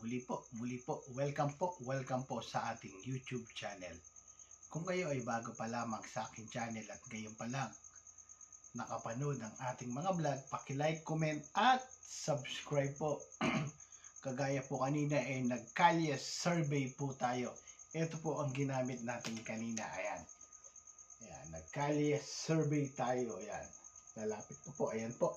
muli po, muli po, welcome po, welcome po sa ating YouTube channel. Kung kayo ay bago pa lamang sa aking channel at ngayon pa lang nakapanood ng ating mga vlog, paki-like, comment at subscribe po. Kagaya po kanina ay nagkalye survey po tayo. Ito po ang ginamit natin kanina. Ayan. Ayan, nagkalye survey tayo. Ayan. Lalapit po po. Ayan po.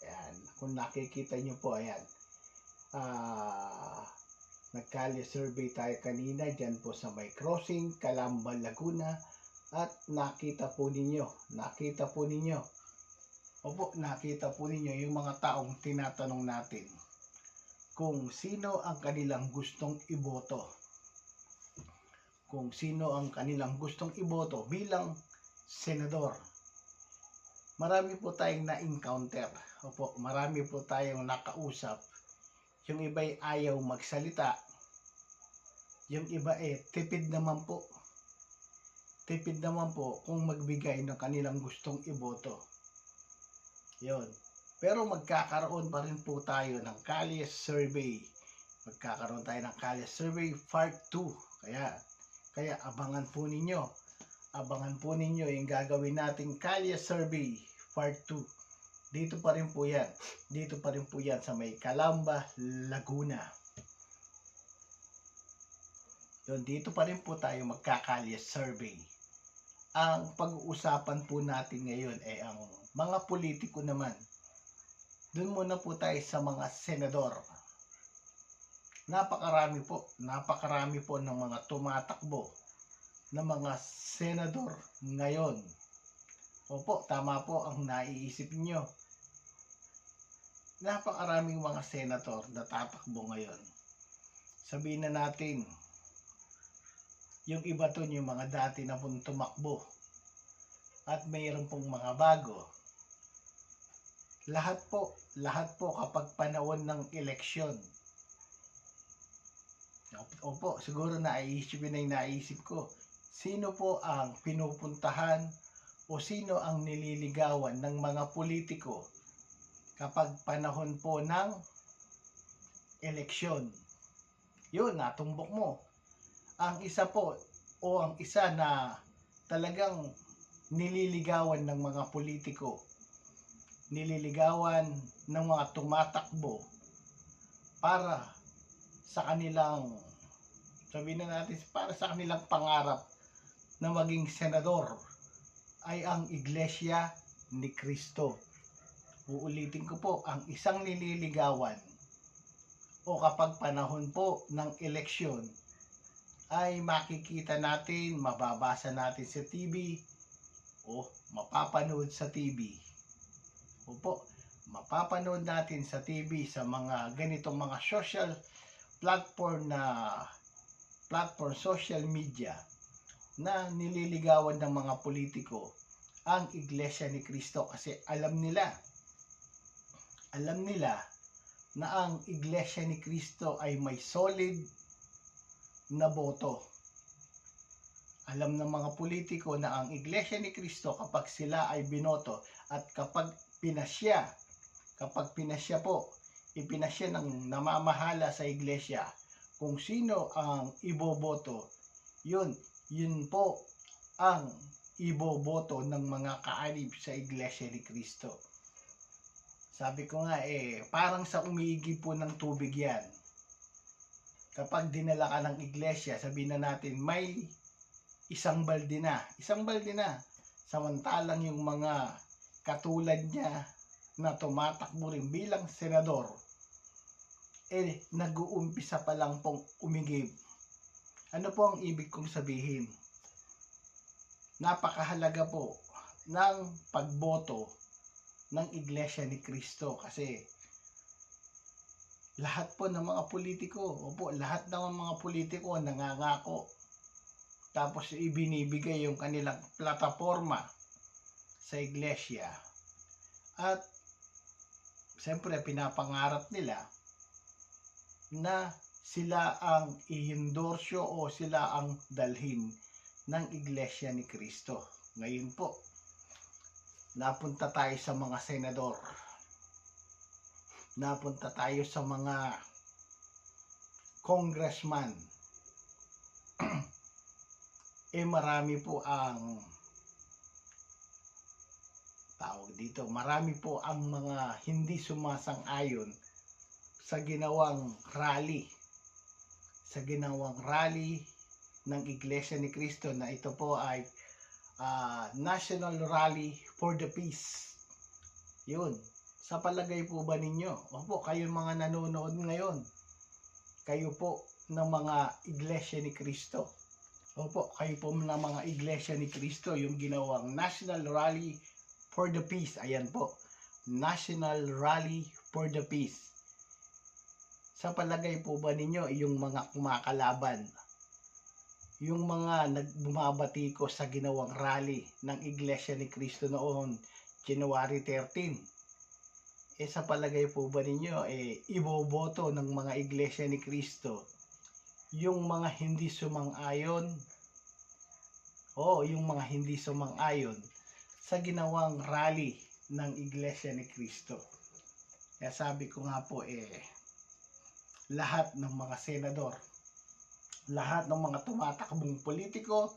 Ayan. Kung nakikita nyo po, ayan. Ah, nagkalye survey tayo kanina dyan po sa may crossing, Calamba, Laguna. At nakita po ninyo, nakita po ninyo. Opo, nakita po ninyo yung mga taong tinatanong natin kung sino ang kanilang gustong iboto. Kung sino ang kanilang gustong iboto bilang senador. Marami po tayong na-encounter. Opo, marami po tayong nakausap. Yung iba'y ayaw magsalita. Yung iba eh, tipid naman po. Tipid naman po kung magbigay ng kanilang gustong iboto. Yun. Pero magkakaroon pa rin po tayo ng Kalye Survey. Magkakaroon tayo ng Kalye Survey Part 2. Kaya, kaya abangan po ninyo. Abangan po ninyo yung gagawin nating Kalye Survey Part 2. Dito pa rin po yan. Dito pa rin po yan sa may Calamba, Laguna. Yun, dito pa rin po tayo magkakalye survey. Ang pag-uusapan po natin ngayon ay ang mga politiko naman. Doon muna po tayo sa mga senador. Napakarami po, napakarami po ng mga tumatakbo ng mga senador ngayon. Opo, tama po ang naiisip niyo. Napakaraming mga senator na tatakbo ngayon. Sabihin na natin, yung iba to yung mga dati na pong tumakbo at mayroon pong mga bago. Lahat po, lahat po kapag panahon ng eleksyon. Opo, siguro naisip na yung naisip ko. Sino po ang pinupuntahan o sino ang nililigawan ng mga politiko kapag panahon po ng eleksyon? Yun, natumbok mo ang isa po o ang isa na talagang nililigawan ng mga politiko, nililigawan ng mga tumatakbo para sa kanilang sabihin na natin para sa kanilang pangarap na maging senador ay ang Iglesia ni Cristo. Uulitin ko po, ang isang nililigawan o kapag panahon po ng eleksyon ay makikita natin, mababasa natin sa TV o mapapanood sa TV. Opo, mapapanood natin sa TV sa mga ganitong mga social platform na platform social media na nililigawan ng mga politiko ang Iglesia ni Cristo kasi alam nila alam nila na ang Iglesia ni Cristo ay may solid na boto. Alam ng mga politiko na ang Iglesia ni Cristo kapag sila ay binoto at kapag pinasya, kapag pinasya po, ipinasya ng namamahala sa Iglesia kung sino ang iboboto, yun, yun po ang iboboto ng mga kaanib sa Iglesia ni Cristo. Sabi ko nga eh, parang sa umiigi po ng tubig yan kapag dinala ka ng iglesia, sabihin na natin, may isang balde na. Isang balde na. Samantalang yung mga katulad niya na tumatakbo rin bilang senador, eh, nag-uumpisa pa lang pong umigib. Ano po ang ibig kong sabihin? Napakahalaga po ng pagboto ng Iglesia ni Cristo kasi lahat po ng mga politiko, opo, lahat ng mga politiko nangangako. Tapos ibinibigay yung kanilang plataforma sa iglesia. At siyempre pinapangarap nila na sila ang i-endorsyo o sila ang dalhin ng iglesia ni Kristo. Ngayon po, napunta tayo sa mga senador napunta tayo sa mga congressman. eh marami po ang tawag dito, marami po ang mga hindi sumasang-ayon sa ginawang rally. Sa ginawang rally ng Iglesia ni Cristo na ito po ay ah, National Rally for the Peace. Yun. Sa palagay po ba ninyo? Opo, kayo mga nanonood ngayon. Kayo po ng mga Iglesia ni Cristo. Opo, kayo po ng mga Iglesia ni Cristo, yung ginawang National Rally for the Peace. Ayan po. National Rally for the Peace. Sa palagay po ba ninyo, yung mga kumakalaban, yung mga nagbumabati ko sa ginawang rally ng Iglesia ni Cristo noon, January 13. Eh sa palagay po ba ninyo, eh, iboboto ng mga Iglesia ni Cristo yung mga hindi sumang-ayon o yung mga hindi sumang-ayon sa ginawang rally ng Iglesia ni Cristo. Kaya sabi ko nga po eh, lahat ng mga senador, lahat ng mga tumatakbong politiko,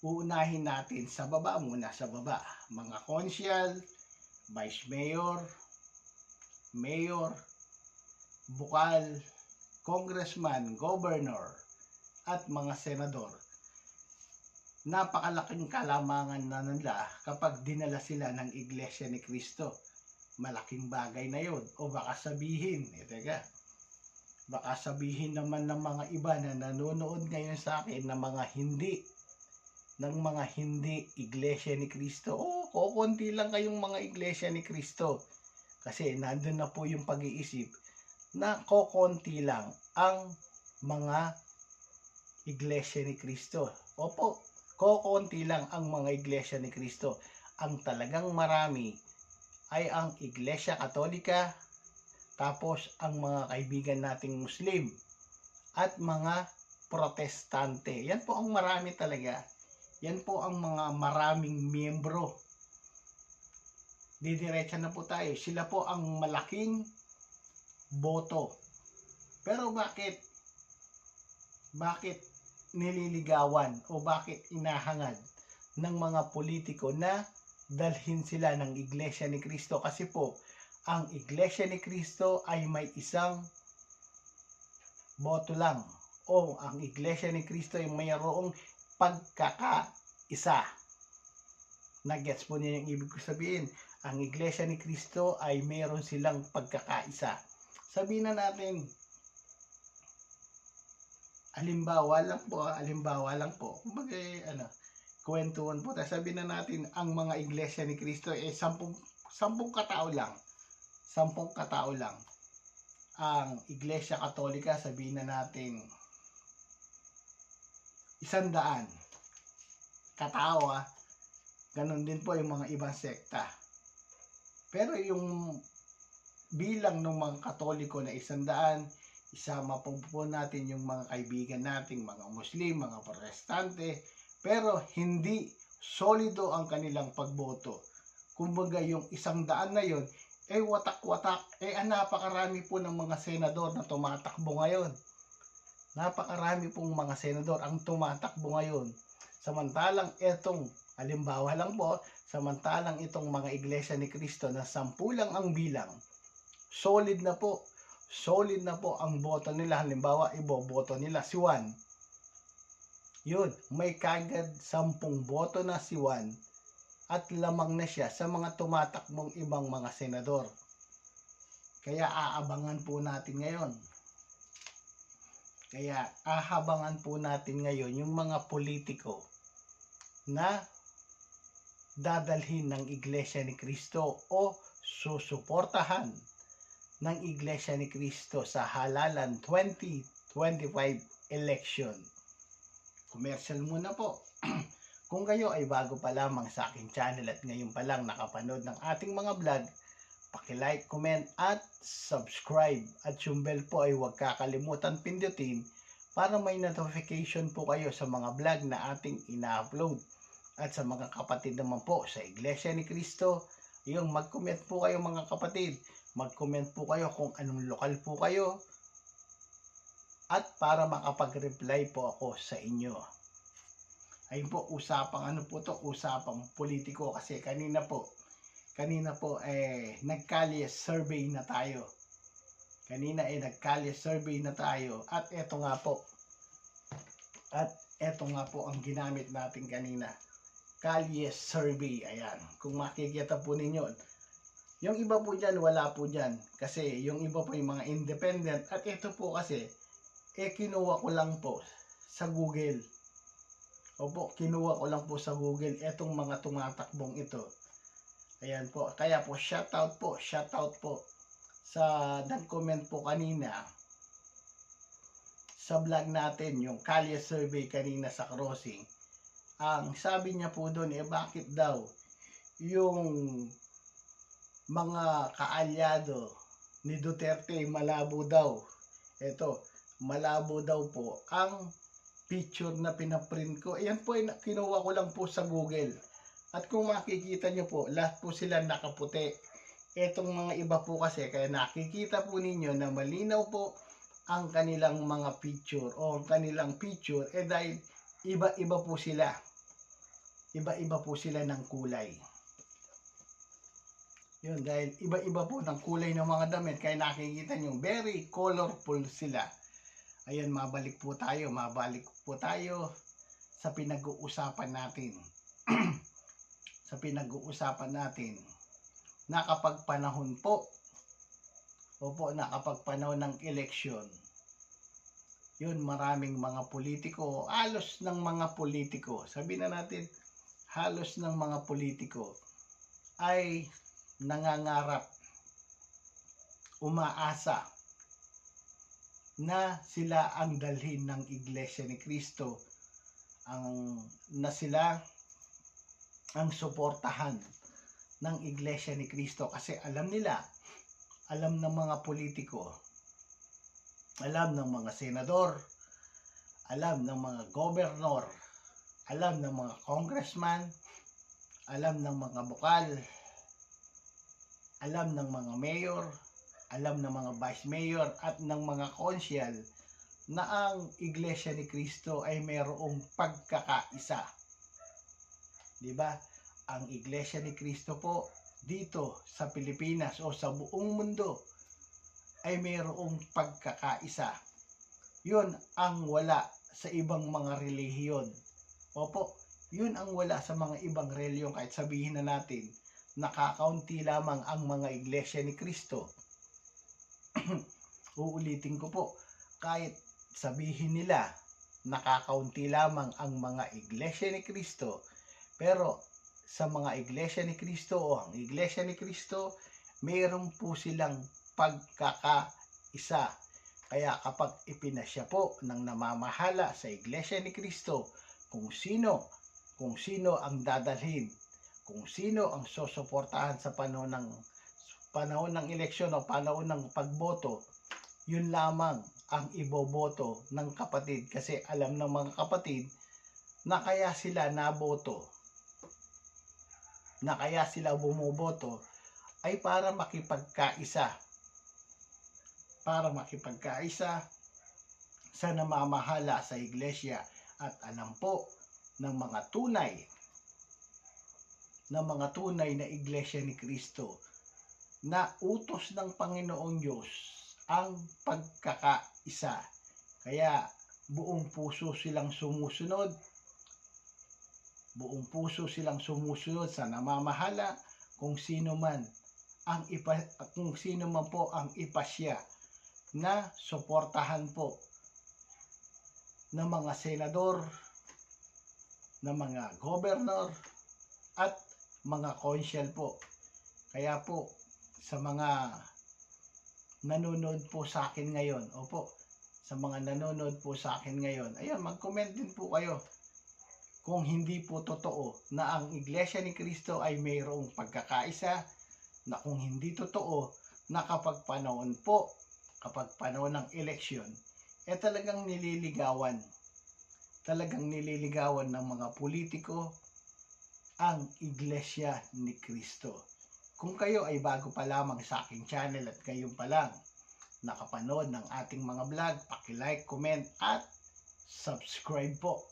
uunahin natin sa baba muna sa baba. Mga konsyal, vice mayor, mayor, bukal, congressman, governor, at mga senador. Napakalaking kalamangan na nila kapag dinala sila ng Iglesia ni Cristo. Malaking bagay na yon. O baka sabihin, eh teka, baka sabihin naman ng mga iba na nanonood ngayon sa akin na mga hindi ng mga hindi iglesia ni Kristo. O, kukunti lang kayong mga iglesia ni Kristo. Kasi nandun na po yung pag-iisip na kokonti lang ang mga iglesia ni Kristo. Opo, kokonti lang ang mga iglesia ni Kristo. Ang talagang marami ay ang iglesia katolika, tapos ang mga kaibigan nating Muslim at mga protestante. Yan po ang marami talaga. Yan po ang mga maraming miyembro. Didiretsa na po tayo. Sila po ang malaking boto. Pero bakit bakit nililigawan o bakit inahangad ng mga politiko na dalhin sila ng Iglesia ni Kristo kasi po ang Iglesia ni Kristo ay may isang boto lang o ang Iglesia ni Kristo ay mayroong pagkakaisa. Nagets po niya yung ibig ko sabihin. Ang Iglesia ni Kristo ay mayroon silang pagkakaisa. Sabihin na natin, alimbawa lang po, ah, alimbawa lang po. Kumbaga, ano, kwentuhan po tayo. Sabihin na natin, ang mga iglesia ni Kristo eh, sampung, sampung katao lang. Sampung katao lang. Ang iglesia katolika, sabihin na natin, isang daan. Katao ah. Ganon din po yung mga ibang sekta. Pero yung bilang ng mga katoliko na isang daan, isama po po natin yung mga kaibigan nating mga Muslim, mga Protestante, pero hindi solido ang kanilang pagboto. Kumbaga yung isang daan na yon eh watak-watak, eh ah, napakarami po ng mga senador na tumatakbo ngayon. Napakarami pong mga senador ang tumatakbo ngayon. Samantalang itong, alimbawa lang po, samantalang itong mga iglesia ni Kristo na sampu lang ang bilang, solid na po solid na po ang boto nila. Halimbawa, iboboto nila si Juan. Yun, may kagad sampung boto na si Juan at lamang na siya sa mga tumatakbong ibang mga senador. Kaya aabangan po natin ngayon. Kaya ahabangan po natin ngayon yung mga politiko na dadalhin ng Iglesia ni Kristo o susuportahan ng Iglesia ni Cristo sa halalan 2025 election. Commercial muna po. Kung kayo ay bago pa lamang sa aking channel at ngayon pa lang nakapanood ng ating mga vlog, paki-like, comment at subscribe. At yung bell po ay huwag kakalimutan pindutin para may notification po kayo sa mga vlog na ating ina-upload. At sa mga kapatid naman po sa Iglesia ni Cristo, yung mag-comment po kayo mga kapatid Mag-comment po kayo kung anong lokal po kayo at para makapag-reply po ako sa inyo. Ayun po, usapang ano po to, usapang politiko kasi kanina po, kanina po eh nagkalye survey na tayo. Kanina eh nagkalye survey na tayo at eto nga po. At eto nga po ang ginamit natin kanina. Kalye survey, ayan. Kung makikita po ninyo, yung iba po dyan, wala po dyan. Kasi yung iba po yung mga independent. At ito po kasi, eh kinuha ko lang po sa Google. Opo, kinuha ko lang po sa Google etong mga tumatakbong ito. Ayan po. Kaya po, shoutout po, shoutout po sa nag-comment po kanina sa vlog natin, yung Kalye survey kanina sa crossing. Ang sabi niya po doon, eh bakit daw yung mga kaalyado ni Duterte malabo daw. Ito, malabo daw po ang picture na pinaprint ko. Ayan po, kinuha ko lang po sa Google. At kung makikita nyo po, lahat po sila nakaputi. Etong mga iba po kasi, kaya nakikita po ninyo na malinaw po ang kanilang mga picture o ang kanilang picture eh dahil iba-iba po sila. Iba-iba po sila ng kulay. Yun, dahil iba-iba po ng kulay ng mga damit, kaya nakikita nyo, very colorful sila. Ayun, mabalik po tayo, mabalik po tayo sa pinag-uusapan natin. sa pinag-uusapan natin. Na kapag panahon po, opo, na kapag panahon ng eleksyon, yun, maraming mga politiko, halos ng mga politiko, sabi na natin, halos ng mga politiko ay nangangarap, umaasa na sila ang dalhin ng Iglesia ni Kristo ang na sila ang suportahan ng Iglesia ni Kristo kasi alam nila alam ng mga politiko alam ng mga senador alam ng mga gobernador alam ng mga congressman alam ng mga bukal alam ng mga mayor, alam ng mga vice mayor at ng mga konsyal na ang Iglesia ni Kristo ay mayroong pagkakaisa. 'Di ba? Ang Iglesia ni Kristo po dito sa Pilipinas o sa buong mundo ay mayroong pagkakaisa. 'Yun ang wala sa ibang mga relihiyon. Opo, 'yun ang wala sa mga ibang reliyon kahit sabihin na natin nakakaunti lamang ang mga iglesia ni Kristo. Uulitin ko po, kahit sabihin nila nakakaunti lamang ang mga iglesia ni Kristo, pero sa mga iglesia ni Kristo o ang iglesia ni Kristo, mayroon po silang pagkakaisa. Kaya kapag ipinasya po ng namamahala sa iglesia ni Kristo kung sino, kung sino ang dadalhin kung sino ang susuportahan sa panahon ng panahon ng eleksyon o panahon ng pagboto, yun lamang ang iboboto ng kapatid kasi alam ng mga kapatid na kaya sila naboto na kaya sila bumoboto ay para makipagkaisa. Para makipagkaisa sa namamahala sa iglesia at alam po ng mga tunay ng mga tunay na iglesia ni Kristo na utos ng Panginoong Diyos ang pagkakaisa. Kaya buong puso silang sumusunod, buong puso silang sumusunod sa namamahala kung sino man ang ipa, kung sino man po ang ipasya na suportahan po ng mga senador, ng mga gobernador at mga konsyal po. Kaya po, sa mga nanonood po sa akin ngayon, opo, sa mga nanonood po sa akin ngayon, ayun, mag-comment din po kayo kung hindi po totoo na ang Iglesia ni Kristo ay mayroong pagkakaisa, na kung hindi totoo na kapag panahon po, kapag panahon ng eleksyon, eh talagang nililigawan. Talagang nililigawan ng mga politiko, ang Iglesia ni Kristo. Kung kayo ay bago pa lamang sa aking channel at kayo pa lang nakapanood ng ating mga vlog, paki-like, comment at subscribe po